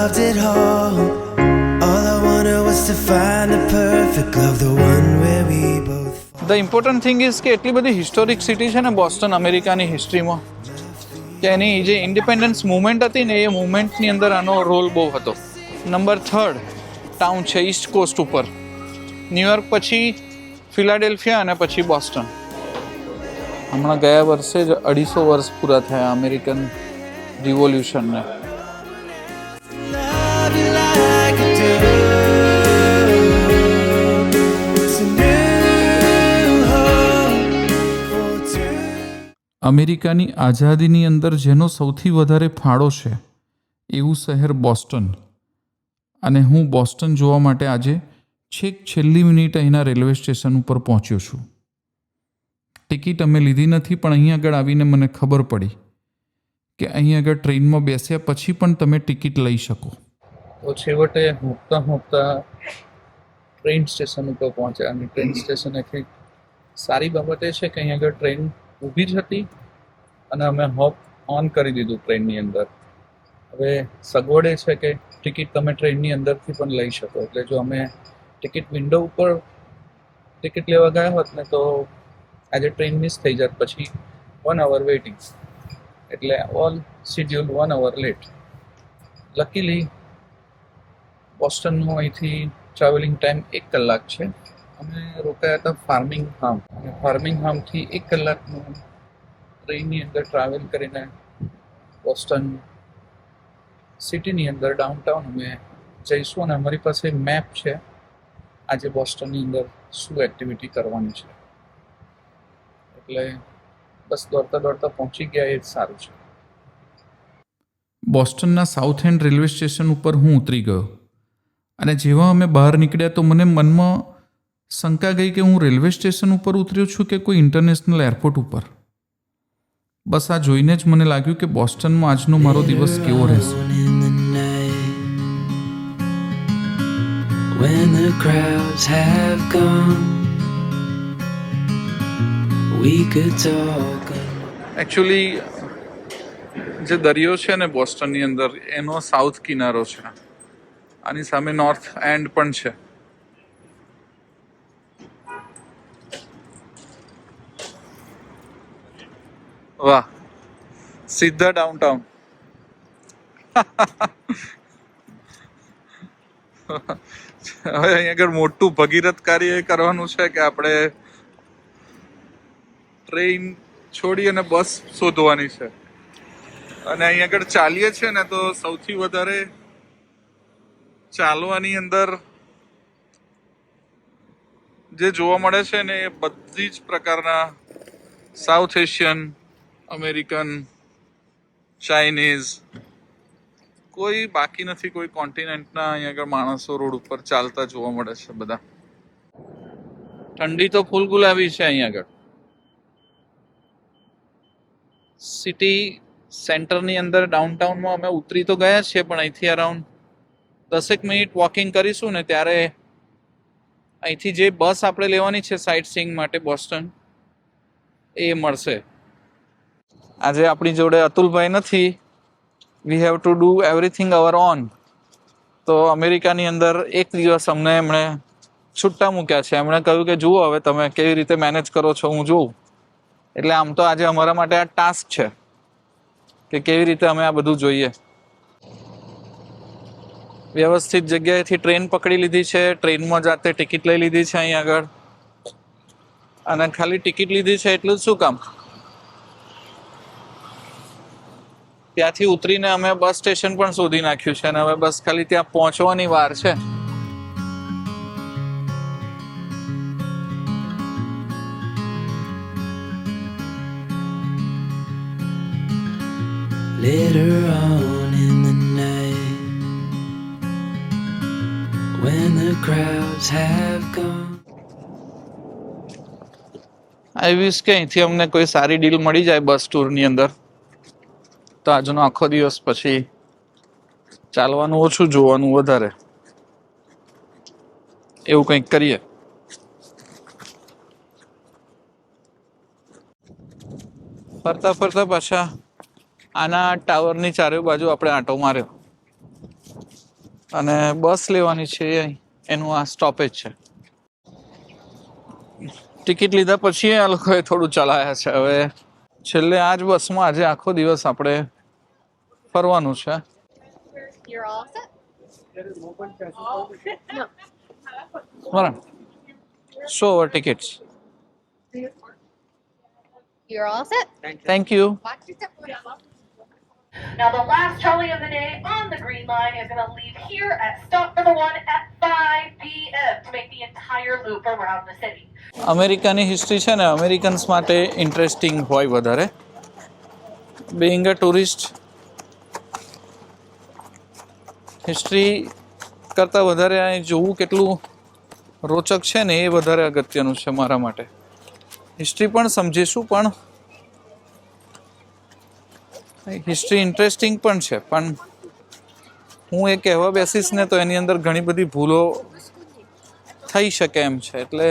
loved it all. All I wanted was to find the perfect love, the one where we both. The important thing is કે એટલી બધી historic city છે ને Boston અમેરિકાની હિસ્ટ્રીમાં કે એની જે ઇન્ડિપેન્ડન્સ મુવમેન્ટ હતી ને એ મુવમેન્ટની અંદર આનો રોલ બહુ હતો નંબર થર્ડ ટાઉન છે ઈસ્ટ કોસ્ટ ઉપર ન્યુયોર્ક પછી ફિલાડેલ્ફિયા અને પછી બોસ્ટન હમણાં ગયા વર્ષે જ અઢીસો વર્ષ પૂરા થયા અમેરિકન રિવોલ્યુશનને અમેરિકાની આઝાદીની અંદર જેનો સૌથી વધારે ફાળો છે, એવું શહેર બોસ્ટન. અને હું બોસ્ટન જોવા માટે આજે છેક છેલ્લી મિનિટ અહીંના રેલવે સ્ટેશન ઉપર પહોંચ્યો છું. ટિકિટ અમે લીધી નથી, પણ અહીં આગળ આવીને મને ખબર પડી કે અહીં આગળ ટ્રેનમાં બેસ્યા પછી પણ તમે ટિકિટ લઈ શકો. તો છેવટે મૂકતા મૂકતા ટ્રેન સ્ટેશન ઉપર પહોંચ્યા. અને ટ્રેન સ્ટેશન એક સારી બાબત એ છે કે અહીં આગળ ટ્રેન ઊભી જ હતી. અને અમે હોપ ઓન કરી દીધું ટ્રેનની અંદર. હવે સગવડ એ છે કે ટિકિટ તમે ટ્રેનની અંદરથી પણ લઈ શકો. એટલે જો અમે ટિકિટ વિન્ડો ઉપર ટિકિટ લેવા ગયા હોત ને તો આજે ટ્રેન મિસ થઈ જાત પછી વન અવર વેઇટિંગ એટલે all schedule one hour late luckily બોસ્ટનનું અહીંથી ટ્રાવેલિંગ ટાઈમ એક કલાક છે. અમે રોકાયા હતા ફાર્મિંગ હામ અને ફાર્મિંગ હામથી એક કલાકનું ટ્રેનની અંદર ટ્રાવેલ કરીને બોસ્ટન સિટીની અંદર ડાઉનટાઉન અમે જઈશું અને અમારી પાસે મેપ છે. આજે બોસ્ટનની અંદર શું એક્ટિવિટી કરવાની છે. એટલે બસ દોડતા દોડતા પહોંચી ગયા એ જ સારું છે. બોસ્ટનના સાઉથ એન્ડ રેલવે સ્ટેશન ઉપર હું ઉતરી ગયો. અને જેવા અમે બહાર નીકળ્યા તો મને મનમાં શંકા ગઈ કે હું રેલવે સ્ટેશન ઉપર ઉતર્યો છું કે કોઈ ઇન્ટરનેશનલ એરપોર્ટ ઉપર? બસ આ જોઈને જ મને લાગ્યું કે બોસ્ટનમાં આજનો મારો દિવસ કેવો રહેશે. When the crowds have gone we could talk Actually, જે દરિયો છે ને બોસ્ટનની અંદર એનો સાઉથ કિનારો છે. આની સામે નોર્થ એન્ડ પણ છે. વાહ. સીધા ડાઉનટાઉન હવે અહીં આગળ મોટું ભગીરથ કાર્ય કરવાનું છે કે આપણે ટ્રેન છોડી અને બસ શોધવાની છે. અને અહીંયા આગળ ચાલીએ છીએ ને તો સૌથી વધારે ચાલવાની અંદર જે જોવા મળે છે ને એ બધી જ પ્રકારના સાઉથ એશિયન અમેરિકન, ચાઇનીઝ, કોઈ બાકી નથી, કોઈ કોન્ટિનેન્ટના અહીં આગળ માણસો રોડ ઉપર ચાલતા જોવા મળે છે બધા. ઠંડી તો ફૂલ ગુલાબી છે અહીં આગળ. સિટી સેન્ટરની અંદર ડાઉનટાઉનમાં અમે ઉતરી તો ગયા છીએ, પણ અહીંથી અરાઉન્ડ દસેક મિનિટ વોકિંગ કરીશું ને ત્યારે અહીંથી જે બસ આપણે લેવાની છે સાઇટ સીઈંગ માટે, બોસ્ટન, એ મળશે. આજે આપણી જોડે અતુલભાઈ નથી. We have to do everything our own તો અમેરિકાની અંદર એક દિવસ અમને એમણે છૂટા મૂક્યા છે. એમણે કહ્યું કે, જુઓ હવે તમે કેવી રીતે મેનેજ કરો છો, હું જોઉં. એટલે આમ તો આજે અમારા માટે આ ટાસ્ક છે કે કેવી રીતે અમે આ બધું જોઈએ. વ્યવસ્થિત જગ્યાએથી ટ્રેન પકડી લીધી છે. ટ્રેનમાં જાતે ટિકિટ લઈ લીધી છે અહીં આગળ. અને ખાલી ટિકિટ લીધી છે, એટલું જ શું કામ? ત્યાંથી ઉતરીને અમે બસ સ્ટેશન પણ શોધી નાખ્યું છે અને હવે બસ ખાલી ત્યાં પહોંચવાની વાર છે Later on in the night, when the crowds have gone. આઈ વિશ કે અહીંથી અમને કોઈ સારી ડીલ મળી જાય બસ ટૂરની અંદર તો આજનો આખો દિવસ પછી ચાલવાનું ઓછું, જોવાનું વધારે. એવું કંઈક કરીએ. ફરતા ફરતા પાછા આના ટાવરની ચારે બાજુ આપણે આંટો માર્યો. અને બસ લેવાની છે એનું આ સ્ટોપેજ છે. ટિકિટ લીધા પછી આ લોકોએ થોડું ચલાયા છે. હવે છેલ્લે આ જ બસમાં આજે આખો દિવસ આપણે ફરવાનું છે. All show our tickets You're all set? Thank you. Now, the last trolley of the day on the Green Line is going to leave here at stop number one at 5 p.m. to make the entire loop around the city. અમેરિકાની history છે ને Americans માટે interesting હોય વધારે being a tourist history કરતાં વધારે અહીં જોવું કેટલું રોચક છે ને એ વધારે અગત્યનું છે મારા માટે હિસ્ટ્રી પણ સમજીશું પણ હિસ્ટ્રી ઇન્ટરેસ્ટિંગ પણ છે, પણ હું એ કહેવા બેસીશ ને તો એની અંદર ઘણી બધી ભૂલો થઈ શકે એમ છે. એટલે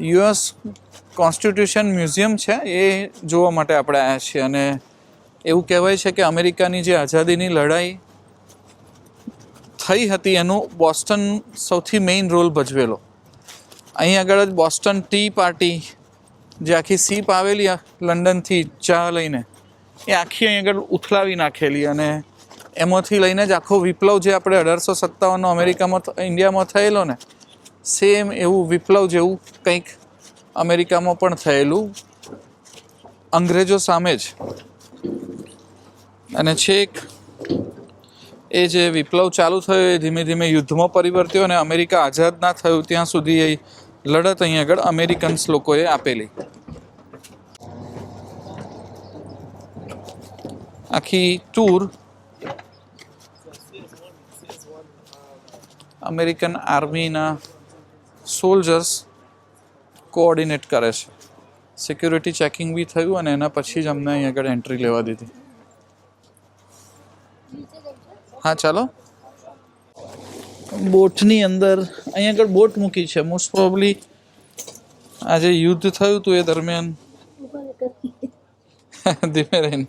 યુએસ કોન્સ્ટિટ્યુશન મ્યુઝિયમ છે, એ જોવા માટે આપણે આવ્યા છીએ અને એવું કહેવાય છે કે અમેરિકાની જે આઝાદીની લડાઈ થઈ હતી, એનું બોસ્ટન સૌથી મેઇન રોલ ભજવેલો. અહીં આગળ જ બોસ્ટન ટી પાર્ટી, જે આખી સીપ આવેલી લંડનથી ચા લઈને એ આખી અહીં આગળ ઉથલાવી નાખેલી અને એમાંથી લઈને જ આખો વિપ્લવ જે આપણે અઢારસો સત્તાવનનો અમેરિકામાં ઇન્ડિયામાં થયેલો ને સેમ એવું વિપ્લવ જેવું કંઈક અમેરિકામાં પણ થયેલું અંગ્રેજો સામે જ. અને છેક એ જે વિપ્લવ ચાલુ થયો એ ધીમે ધીમે યુદ્ધમાં પરિવર્ત્યો અને અમેરિકા આઝાદ ના થયું ત્યાં સુધી એ લડત અહીં આગળ અમેરિકન્સ લોકોએ આપેલી. આખી ટૂર અમેરિકન આર્મીના સોલ્જર્સ કોઓર્ડિનેટ કરે છે. સિક્યુરિટી ચેકિંગ બી થયું અને એના પછી જ અમને અહીં આગળ એન્ટ્રી લેવા દીધી. હા, ચાલો. બોટની અંદર અહીં આગળ બોટ મૂકી છે. મોસ્ટ પ્રોબલી આજે યુદ્ધ થયું હતું એ દરમિયાન. ધીમે રહીને.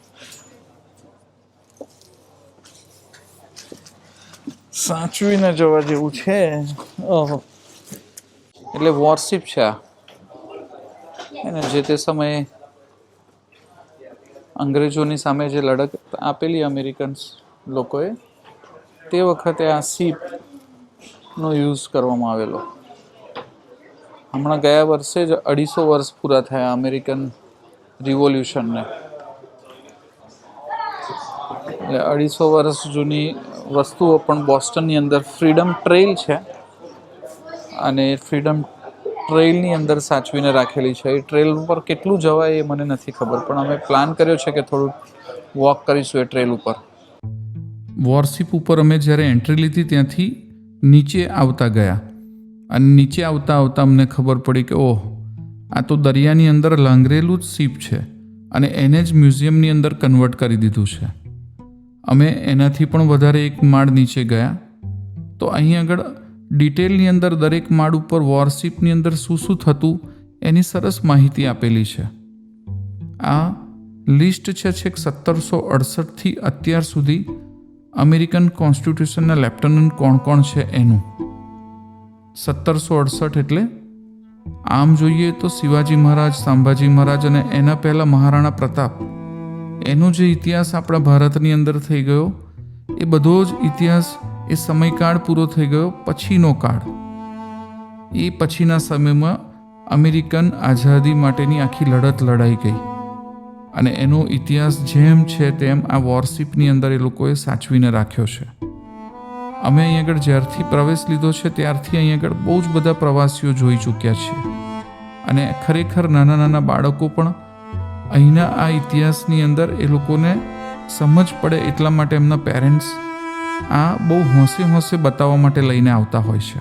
સાચવીને જવા જેવું છે. એટલે વોરશિપ છે આ? એને જે તે સમયે અંગ્રેજોની સામે જે લડત આપેલી અમેરિકન્સ લોકોએ, તે વખતે આ સીપનો યુઝ કરવામાં આવેલો. હમણાં ગયા વર્ષે જ અઢીસો વર્ષ પૂરા થયા અમેરિકન રિવોલ્યુશનને એટલે અઢીસો વર્ષ જૂની વસ્તુઓ પણ બોસ્ટનની અંદર ફ્રીડમ ટ્રેલ છે. અને ફ્રીડમ ટ્રેલની અંદર સાચવીને રાખેલી છે. એ ટ્રેલ ઉપર કેટલું જવાય એ મને નથી ખબર, પણ અમે પ્લાન કર્યો છે કે થોડું વોક કરીશું એ ટ્રેલ ઉપર. વોરશિપ ઉપર અમે જ્યારે એન્ટ્રી લીધી ત્યાંથી નીચે આવતા ગયા. અને નીચે આવતા આવતા અમને ખબર પડી કે ઓહ, આ તો દરિયાની અંદર લાંગરેલું જ સીપ છે. અને એને જ મ્યુઝિયમની અંદર કન્વર્ટ કરી દીધું છે. અમે એનાથી પણ વધારે એક માળ નીચે ગયા. તો અહીં આગળ ડિટેલની અંદર દરેક માળ ઉપર વોરશિપની અંદર શું શું થતું એની સરસ માહિતી આપેલી છે. આ લિસ્ટ છે છેક સત્તરસો અડસઠથી અત્યાર સુધી અમેરિકન કોન્સ્ટિટ્યુશનના લેફ્ટનન્ટ કોણ કોણ છે એનું. સત્તરસો અડસઠ એટલે આમ જોઈએ તો શિવાજી મહારાજ, સંભાજી મહારાજ અને એના પહેલાં મહારાણા પ્રતાપ. એનો જે ઇતિહાસ આપણા ભારતની અંદર થઈ ગયો, એ બધો જ ઇતિહાસ એ સમયકાળ પૂરો થઈ ગયો, પછીનો કાળ. એ પછીના સમયમાં અમેરિકન આઝાદી માટેની આખી લડત લડાઈ ગઈ. અને એનો ઇતિહાસ જેમ છે તેમ આ વોરશિપની અંદર એ લોકોએ સાચવીને રાખ્યો છે. અમે અહીં આગળ જ્યારથી પ્રવેશ લીધો છે, ત્યારથી અહીં આગળ બહુ જ બધા પ્રવાસીઓ જોઈ ચૂક્યા છીએ. અને ખરેખર નાના નાના બાળકો પણ અહીંના આ ઇતિહાસની અંદર એ લોકોને સમજ પડે એટલા માટે એમના પેરેન્ટ્સ આ બહુ હોંશે હોંશે બતાવવા માટે લઈને આવતા હોય છે.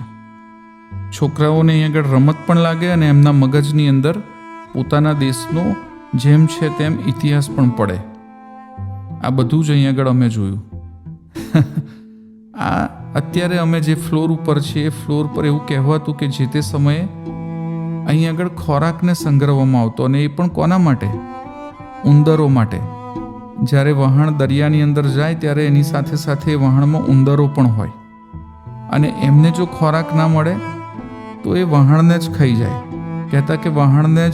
છોકરાઓને અહીં આગળ રમત પણ લાગે અને એમના મગજની અંદર પોતાના દેશનો જેમ છે તેમ ઇતિહાસ પણ પડે. આ બધું જ અહીં આગળ અમે જોયું. આ અત્યારે અમે જે ફ્લોર ઉપર છીએ, એ ફ્લોર પર એવું કહેવાતું કે જે તે સમયે અહીં આગળ ખોરાકને સંગ્રહવામાં આવતો અને એ પણ કોના માટે? ઉંદરો માટે. જ્યારે વહાણ દરિયાની અંદર જાય ત્યારે એની સાથે સાથે વહાણમાં ઉંદરો પણ હોય. અને એમને જો ખોરાક ના મળે, તો એ વહાણને જ ખાઈ જાય. કહેતા કે વહાણને જ,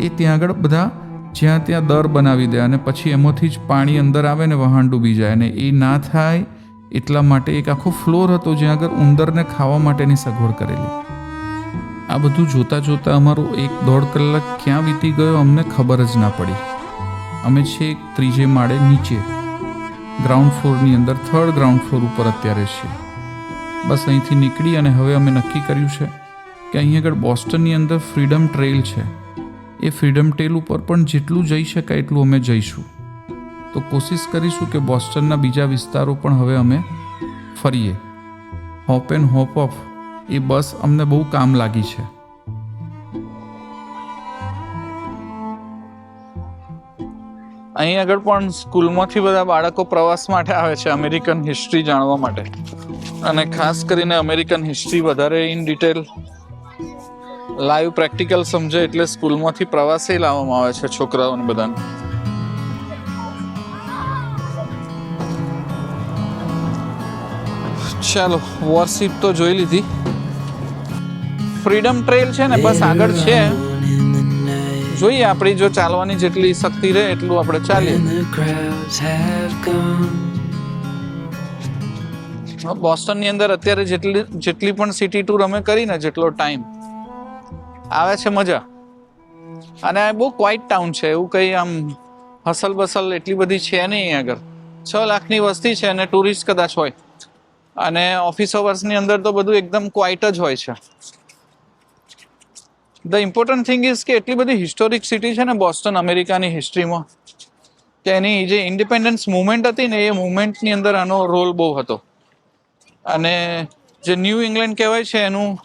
એ ત્યાં આગળ બધા જ્યાં ત્યાં દર બનાવી દે અને પછી એમાંથી જ પાણી અંદર આવે ને વહાણ ડૂબી જાય. અને એ ના થાય એટલા માટે એક આખો ફ્લોર હતો જ્યાં આગળ ઉંદરને ખાવા માટેની સગવડ કરેલી. આ બધું જોતાં જોતાં અમારો એક દોઢ કલાક ક્યાં વીતી ગયો અમને ખબર જ ના પડી. અમે છેક ત્રીજે માળે નીચે. ગ્રાઉન્ડ ફ્લોરની અંદર થર્ડ ગ્રાઉન્ડ ફ્લોર ઉપર અત્યારે છીએ બસ અહીંથી નીકળી અને હવે અમે નક્કી કર્યું છે કે અહીં આગળ બોસ્ટનની અંદર ફ્રીડમ ટ્રેલ છે. એ ફ્રીડમ ટ્રેલ ઉપર પણ જેટલું જઈ શકાય એટલું અમે જઈશું. તો કોશિશ કરીશું કે બોસ્ટનના બીજા વિસ્તારો પણ હવે અમે ફરીએ. Hop on hop off a bus અમને બહુ કામ લાગી છે. અહીં આગળ પણ સ્કૂલમાંથી બધા બાળકો પ્રવાસ માટે આવે છે અમેરિકન હિસ્ટ્રી જાણવા માટે. અને ખાસ કરીને અમેરિકન હિસ્ટ્રી વધારે ઇન ડિટેલ લાઈવ પ્રેક્ટિકલ સમજે એટલે સ્કૂલમાંથી પ્રવાસે લાવવામાં આવે છે છોકરાઓને બધાને. ચાલો વોરશીપ તો જોઈ લીધી. ફ્રીડમ ટ્રેલ છે ને, બસ આગળ છે. જોઈએ આપણી જો ચાલવાની જેટલી શક્તિ રહે એટલું આપણે ચાલીએ. બોસ્ટનની અંદર અત્યારે જેટલી જેટલી પણ સિટી ટૂર અમે કરીને જેટલો ટાઈમ. આવે છે મજા. અને આ બહુ ક્વાઇટ ટાઉન છે એવું કંઈ આમ હસલ બસલ એટલી બધી છે નહીં આગળ. છ લાખની વસ્તી છે અને ટુરિસ્ટ કદાચ હોય. અને ઓફિસ અવર્સની અંદર તો બધું એકદમ ક્વાઇટ જ હોય છે. ધ ઇમ્પોર્ટન્ટ થિંગ ઇઝ કે એટલી બધી હિસ્ટોરિક સિટી છે ને બોસ્ટન અમેરિકાની હિસ્ટ્રીમાં કે એની જે ઇન્ડિપેન્ડન્સ મુવમેન્ટ હતી ને એ મુવમેન્ટની અંદર આનો રોલ બહુ હતો. અને જે ન્યૂ ઇંગ્લેન્ડ કહેવાય છે, એનું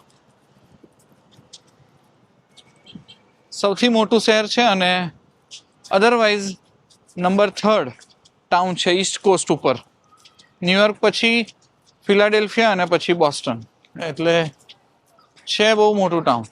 સૌથી મોટું શહેર છે અને અધરવાઇઝ નંબર થર્ડ ટાઉન છે ઈસ્ટ કોસ્ટ ઉપર. ન્યુયોર્ક પછી ફિલાડેલ્ફિયા અને પછી બોસ્ટન એટલે છે બહુ મોટું ટાઉન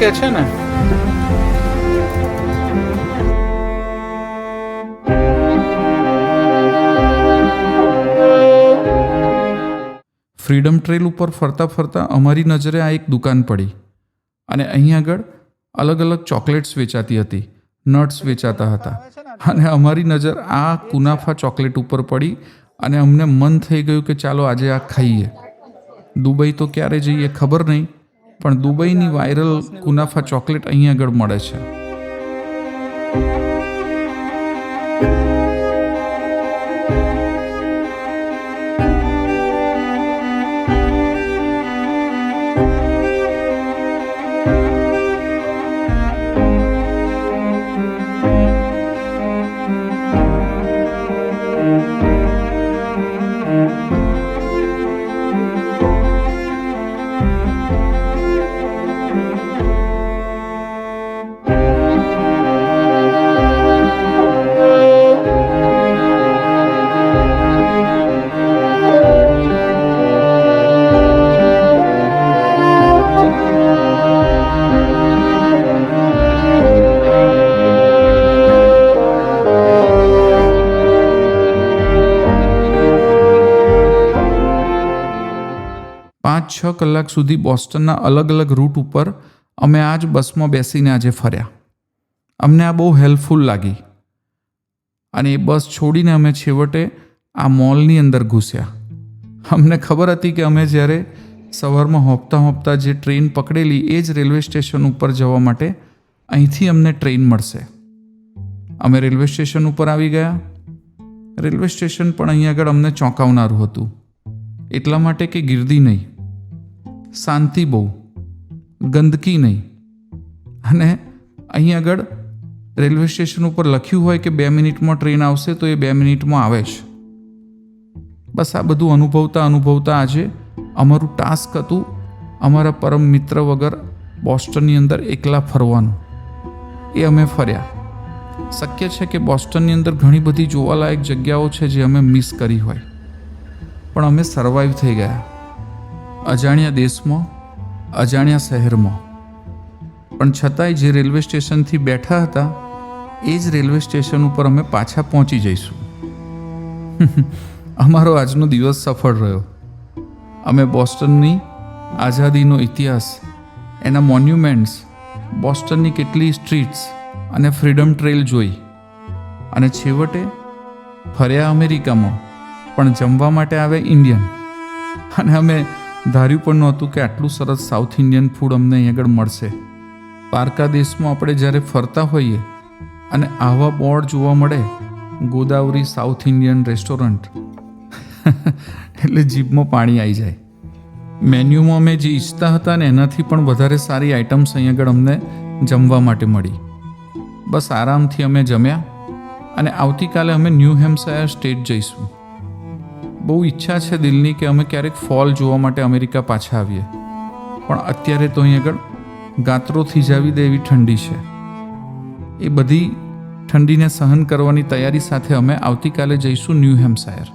કે છે ને? ફ્રીડમ ટ્રેલ ઉપર ફરતા ફરતા અમારી નજરે આ એક દુકાન પડી. અને અહીં આગળ અલગ અલગ ચોકલેટ્સ વેચાતી હતી, નટ્સ વેચાતા હતા. અને અમારી નજર આ કુનાફા ચોકલેટ ઉપર પડી અને અમને મન થઈ ગયું કે ચાલો આજે આ ખાઈએ. દુબઈ તો ક્યારે જઈએ ખબર નહીં પણ દુબઈની વાયરલ કુનાફા ચોકલેટ અહીં આગળ મળે છે. છ કલાક સુધી બોસ્ટનના અલગ અલગ રૂટ ઉપર અમે આ જ બસમાં બેસીને આજે ફર્યા. અમને આ બહુ હેલ્પફુલ લાગી. અને એ બસ છોડીને અમે છેવટે આ મોલની અંદર ઘૂસ્યા. અમને ખબર હતી કે અમે જ્યારે સવારમાં હોપતા હોપતા જે ટ્રેન પકડેલી એ જ રેલવે સ્ટેશન ઉપર જવા માટે અહીંથી અમને ટ્રેન મળશે. અમે રેલવે સ્ટેશન ઉપર આવી ગયા. રેલવે સ્ટેશન પણ અહીં આગળ અમને ચોંકાવનારું હતું. એટલા માટે કે ગીર્દી નહીં. શાંતિ બહુ, ગંદકી નહીં. અને અહીં આગળ રેલવે સ્ટેશન ઉપર લખ્યું હોય કે બે મિનિટમાં ટ્રેન આવશે તો એ બે મિનિટમાં આવે જ. બસ આ બધું અનુભવતા અનુભવતા આજે અમારું ટાસ્ક હતું અમારા પરમ મિત્ર વગર બોસ્ટનની અંદર એકલા ફરવાનું. એ અમે ફર્યા. શક્ય છે કે બોસ્ટનની અંદર ઘણી બધી જોવાલાયક જગ્યાઓ છે જે અમે મિસ કરી હોય. પણ અમે સર્વાઈવ થઈ ગયા. અજાણ્યા દેશમાં, અજાણ્યા શહેરમાં. પણ છતાંય જે રેલવે સ્ટેશનથી બેઠા હતા, એ જ રેલવે સ્ટેશન ઉપર અમે પાછા પહોંચી જઈશું. અમારો આજનો દિવસ સફળ રહ્યો. અમે બોસ્ટનની આઝાદીનો ઇતિહાસ, એના મોન્યુમેન્ટ્સ, બોસ્ટનની કેટલી સ્ટ્રીટ્સ અને ફ્રીડમ ટ્રેલ જોઈ. અને છેવટે, ફર્યા અમેરિકામાં, પણ જમવા માટે આવે ઇન્ડિયન. અને અમે ધાર્યું પણ નહોતું કે આટલું સરસ સાઉથ ઇન્ડિયન ફૂડ અમને અહીં આગળ મળશે. પારકા દેશમાં આપણે જ્યારે ફરતા હોઈએ અને આવા બોર્ડ જોવા મળે, ગોદાવરી સાઉથ ઇન્ડિયન રેસ્ટોરન્ટ એટલે જીભમાં પાણી આવી જાય. મેન્યુમાં અમે જે ઈચ્છતા હતા ને એનાથી પણ વધારે સારી આઇટમ્સ અહીં આગળ અમને જમવા માટે મળી. બસ આરામથી અમે જમ્યા અને આવતીકાલે અમે ન્યૂ હેમ્પશાયર સ્ટેટ જઈશું. બહુ ઈચ્છા છે દિલની કે અમે ક્યારેક ફોલ જોવા માટે અમેરિકા પાછા આવીએ. પણ અત્યારે તો અહીં આગળ ગાત્રો થીજાવી દે એવી ઠંડી છે. એ બધી ઠંડીને સહન કરવાની તૈયારી સાથે અમે આવતીકાલે જઈશું ન્યૂ હેમ્પશાયર.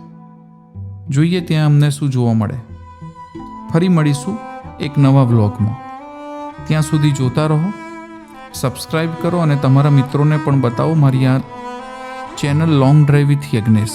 જોઈએ ત્યાં અમને શું જોવા મળે. ફરી મળીશું એક નવા વ્લોગમાં. ત્યાં સુધી જોતા રહો સબસ્ક્રાઈબ કરો અને તમારા મિત્રોને પણ બતાવો મારી આ channel long drive with Yagnesh